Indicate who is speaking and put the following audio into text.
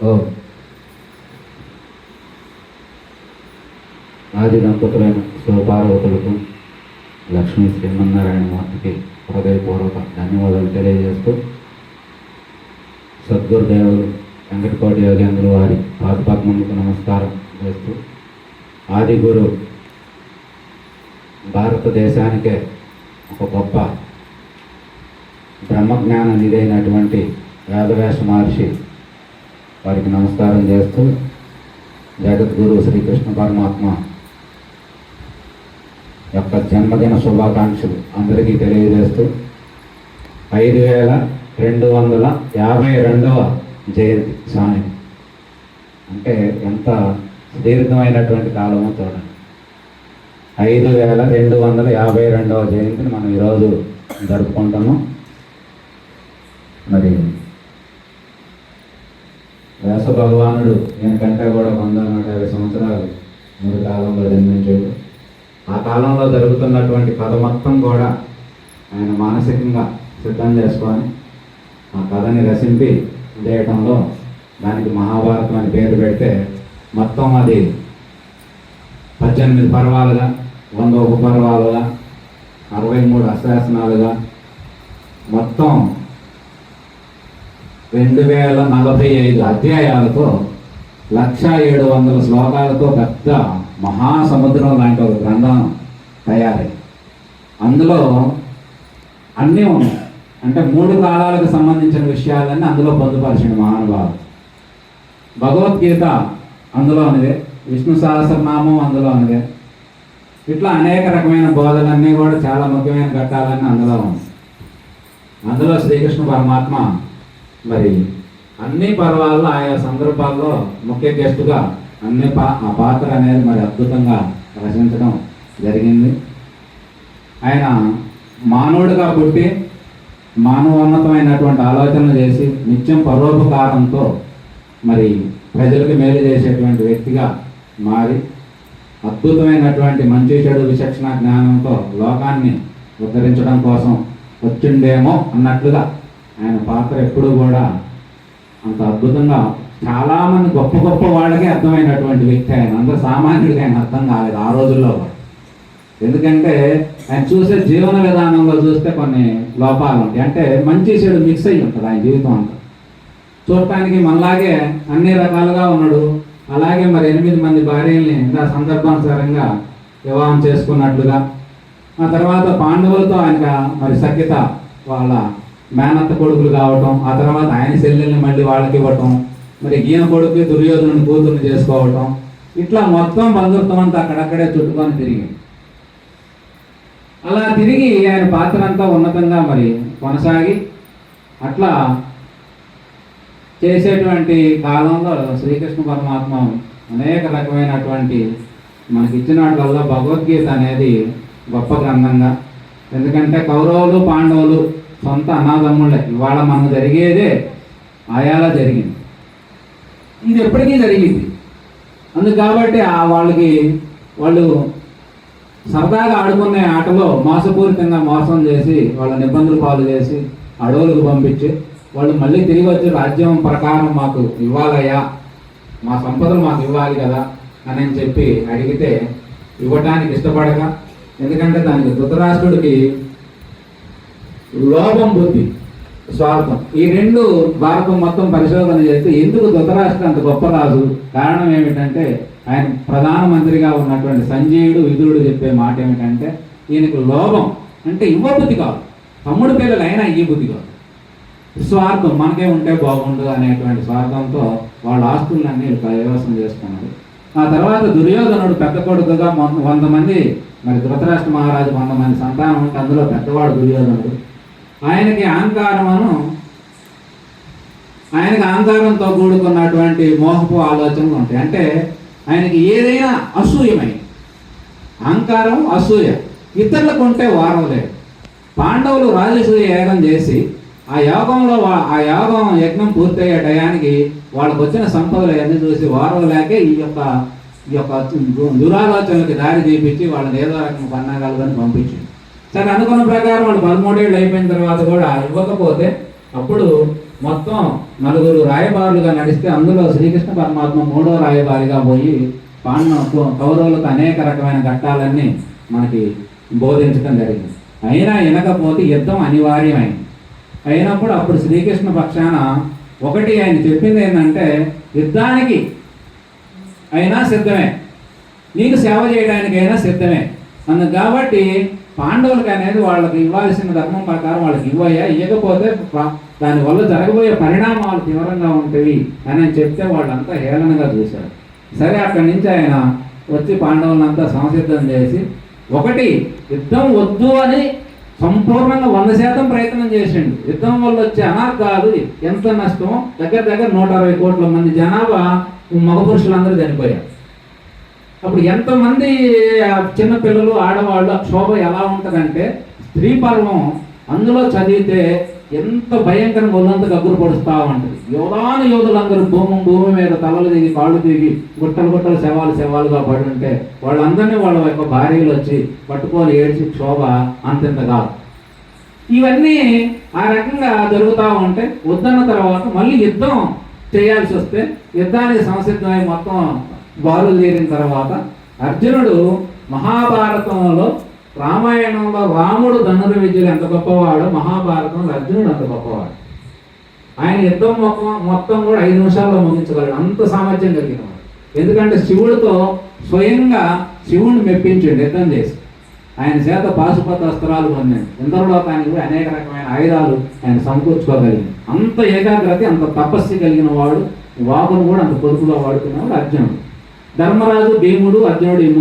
Speaker 1: ఓ. ఆది దంపతులైన శివపార్వతులకు లక్ష్మీ శ్రీమన్నారాయణ మూర్తికి హృదయపూర్వక ధన్యవాదాలు తెలియజేస్తూ సద్గురుదేవులు వెంకటపాటి యోగేంద్రులు వారి పాదపద్మములకు నమస్కారం చేస్తూ ఆది గురు భారతదేశానికే ఒక గొప్ప బ్రహ్మజ్ఞాన నిధైనటువంటి వేదవ్యాస మహర్షి వారికి నమస్కారం చేస్తూ జగద్గురు శ్రీకృష్ణ పరమాత్మ యొక్క జన్మదిన శుభాకాంక్షలు అందరికీ తెలియజేస్తూ ఐదు వేల రెండు వందల యాభై రెండవ జయంతి స్వామి అంటే ఎంత సుదీర్ఘమైనటువంటి కాలమో చూడండి. ఐదు వేల రెండు వందల యాభై రెండవ జయంతిని మనం ఈరోజు జరుపుకుంటాము మరి వ్యాస భగవానుడు ఈయనకంటే కూడా వంద నూట యాభై సంవత్సరాలు ముందు కాలంలో జన్మించాడు. ఆ కాలంలో జరుగుతున్నటువంటి కథ మొత్తం కూడా ఆయన మానసికంగా సిద్ధం చేసుకొని ఆ కథని రచింపి చేయటంలో దానికి మహాభారతం అని పేరు పెడితే మొత్తం అది పద్దెనిమిది పర్వాలుగా వంద ఉపపర్వాలుగా అరవై మూడు అశాసనాలుగా మొత్తం రెండు వేల నలభై ఐదు అధ్యాయాలతో లక్ష ఏడు వందల శ్లోకాలతో పెద్ద మహాసముద్రం లాంటి ఒక గ్రంథం తయారై. అందులో అన్నీ ఉన్నాయి. అంటే మూడు కాలాలకు సంబంధించిన విషయాలన్నీ అందులో పొందుపరిచింది మహానుభావులు భగవద్గీత అందులో అందులోనిదే విష్ణు సహస్రనామం అందులోనిదే ఇట్లా అనేక రకమైన బోధలన్నీ కూడా చాలా ముఖ్యమైన ఘట్టాలన్నీ అందులో ఉంది అందులో శ్రీకృష్ణ పరమాత్మ మరి అన్ని పర్వాల్లో ఆయా సందర్భాల్లో ముఖ్య గెస్టుగా అన్ని పా ఆ పాత్ర అనేది మరి అద్భుతంగా రచించడం జరిగింది. ఆయన మానవుడిగా పుట్టి మానవోన్నతమైనటువంటి ఆలోచనలు చేసి నిత్యం పరోపకారంతో మరి ప్రజలకు మేలు చేసేటువంటి వ్యక్తిగా మారి అద్భుతమైనటువంటి మంచి చెడు విచక్షణ జ్ఞానంతో లోకాన్ని ఉద్ధరించడం కోసం వచ్చిండేమో అన్నట్లుగా ఆయన పాత్ర ఎప్పుడూ కూడా అంత అద్భుతంగా చాలామంది గొప్ప గొప్ప వాళ్ళకే అర్థమైనటువంటి వ్యక్తి ఆయన. అందరూ సామాన్యుడికి ఆయన అర్థం కాలేదు ఆ రోజుల్లో. ఎందుకంటే ఆయన చూసే జీవన విధానంలో చూస్తే కొన్ని లోపాలు ఉంటాయి. అంటే మంచి చెడు మిక్స్ అయ్యి ఉంటుంది ఆయన జీవితం అంతా. చూడటానికి మనలాగే అన్ని రకాలుగా ఉన్నాడు. అలాగే మరి ఎనిమిది మంది భార్యల్ని ఇంకా సందర్భానుసారంగా వివాహం చేసుకున్నట్లుగా ఆ తర్వాత పాండవులతో ఆయన మరి సఖ్యత వాళ్ళ మేనత్త కొడుకులు కావటం ఆ తర్వాత ఆయన చెల్లెల్ని మళ్ళీ వాళ్ళకి ఇవ్వటం మరి ఈయన కొడుకు దుర్యోధను కూతుర్ని చేసుకోవటం ఇట్లా మొత్తం బంధుత్వం అంతా అక్కడక్కడే చుట్టుకొని తిరిగి అలా తిరిగి ఆయన పాత్ర అంతా ఉన్నతంగా మరి కొనసాగి అట్లా చేసేటువంటి కాలంలో శ్రీకృష్ణ పరమాత్మ అనేక రకమైనటువంటి మనకిచ్చిన భగవద్గీత అనేది గొప్ప గ్రంథంగా. ఎందుకంటే కౌరవులు పాండవులు సొంత అన్నదమ్ముళ్ళే ఇవాళ మనకు జరిగేదే ఆయాలా జరిగింది. ఇది ఎప్పటికీ జరిగింది. అందుకు కాబట్టి ఆ వాళ్ళకి వాళ్ళు సరదాగా ఆడుకునే ఆటలో మోసపూరితంగా మోసం చేసి వాళ్ళని ఇబ్బందులు పాలు చేసి అడవులకు పంపించి వాళ్ళు మళ్ళీ తిరిగి వచ్చి రాజ్యం ప్రకారం మాకు ఇవ్వాలయ్యా మా సంపదలు మాకు ఇవ్వాలి కదా అని అని చెప్పి అడిగితే ఇవ్వటానికి ఇష్టపడక. ఎందుకంటే దానికి ధృతరాష్ట్రుడికి లోభం బుద్ధి స్వార్థం. ఈ రెండు భారతం మొత్తం పరిశోధన చేస్తే ఎందుకు ధృతరాష్ట్ర అంత గొప్ప రాజు? కారణం ఏమిటంటే ఆయన ప్రధానమంత్రిగా ఉన్నటువంటి సంజయుడు విధుడు చెప్పే మాట ఏమిటంటే ఈయనకు లోభం అంటే ఇవ్వబుద్ధి కాదు. తమ్ముడు పిల్లలు అయినా ఈ బుద్ధి కాదు. స్వార్థం మనకే ఉంటే బాగుండు అనేటువంటి స్వార్థంతో వాళ్ళ ఆస్తులన్నీ కైవసం చేస్తున్నారు ఆ తర్వాత దుర్యోధనుడు పెద్ద కొడుకుగా వంద మంది మరి ధృతరాష్ట్ర మహారాజు వంద మంది సంతానం ఉంటే అందులో పెద్దవాడు దుర్యోధనుడు. ఆయనకి అహంకారమును ఆయనకి అహంకారంతో కూడుకున్నటువంటి మోహపు ఆలోచనలు ఉంటాయి. అంటే ఆయనకి ఏదైనా అసూయమై అహంకారం అసూయ ఇతరులకు ఉంటే వారం లేదు. పాండవులు రాజసూయ యాగం చేసి ఆ యాగంలో వా- ఆ యాగం యజ్ఞం పూర్తయ్యే టయానికి వాళ్ళకు వచ్చిన సంపదలు అన్నీ చూసి వారం లేకే ఈ యొక్క ఈ యొక్క దురాలోచనలకు దారి తీపించి వాళ్ళని ఏదో రకం పన్నాగాలని పంపించింది. సరే అనుకున్న ప్రకారం వాళ్ళు పదమూడేళ్ళు అయిపోయిన తర్వాత కూడా ఇవ్వకపోతే అప్పుడు మొత్తం నలుగురు రాయబారులుగా నడిస్తే అందులో శ్రీకృష్ణ పరమాత్మ మూడో రాయబారిగా పోయి పాండవ కౌరవులకు అనేక రకమైన ఘట్టాలన్నీ మనకి బోధించడం జరిగింది. అయినా వినకపోతే యుద్ధం అనివార్యమైంది. అయినప్పుడు అప్పుడు శ్రీకృష్ణ పక్షాన ఒకటి ఆయన చెప్పింది ఏంటంటే యుద్ధానికి అయినా సిద్ధమే. నీకు సేవ చేయడానికైనా సిద్ధమే. అందు కాబట్టి పాండవులకు అనేది వాళ్ళకి ఇవ్వాల్సిన ధర్మం ప్రకారం వాళ్ళకి ఇవ్వయా ఇవ్వకపోతే దానివల్ల జరగబోయే పరిణామాలు తీవ్రంగా ఉంటాయి అని అని చెప్తే వాళ్ళంతా హేళనగా చూశారు. సరే అక్కడి నుంచి ఆయన వచ్చి పాండవులంతా సంసిద్ధం చేసి ఒకటి యుద్ధం వద్దు అని సంపూర్ణంగా వంద శాతం ప్రయత్నం చేసిండు. యుద్ధం వల్ల వచ్చే అనార్థాలు ఎంత నష్టం దగ్గర దగ్గర నూట అరవై కోట్ల మంది జనాభా మగ పురుషులందరూ చనిపోయారు. అప్పుడు ఎంతమంది చిన్నపిల్లలు ఆడవాళ్ళు ఆ క్షోభ ఎలా ఉంటుందంటే స్త్రీ పర్వం అందులో చదివితే ఎంత భయంకరంగా ఒళ్ళంత గగ్గురు పడుస్తూ ఉంటుంది. యోధాను యోధులందరూ భూమి భూమి మీద తలలు దిగి కాళ్ళు దిగి గుట్టలు గుట్టలు శవాలు శవాలుగా పడి ఉంటే వాళ్ళందరినీ వాళ్ళ యొక్క భార్యలు వచ్చి పట్టుకొని ఏడ్చి క్షోభ అంతింత కాదు. ఇవన్నీ ఆ రకంగా జరుగుతూ ఉంటే వద్దన్న తర్వాత మళ్ళీ యుద్ధం చేయాల్సి వస్తే యుద్ధానికి సంసిద్ధమై మొత్తం బాలు చేరిన తర్వాత అర్జునుడు మహాభారతంలో రామాయణంలో రాముడు ధనుర్విద్యలు ఎంత గొప్పవాడో మహాభారతంలో అర్జునుడు అంత గొప్పవాడు. ఆయన యుద్ధం మొత్తం మొత్తం కూడా ఐదు నిమిషాల్లో ముగించగలడు. అంత సామర్థ్యం కలిగినవాడు ఎందుకంటే శివుడితో స్వయంగా శివుణ్ణి మెప్పించండి యుద్ధం చేసి. ఆయన చేత పాశుపత అస్త్రాలు పొందాడు. ఇంద్రలోకానికి కూడా అనేక రకమైన ఆయుధాలు ఆయన సమకూర్చుకోగలిగింది అంత ఏకాగ్రత అంత తపస్సు కలిగిన వాడు వాకును కూడా అంత పొదుపుగా వాడుకునేవాడు అర్జునుడు. ధర్మరాజు భీముడు అర్జునుడు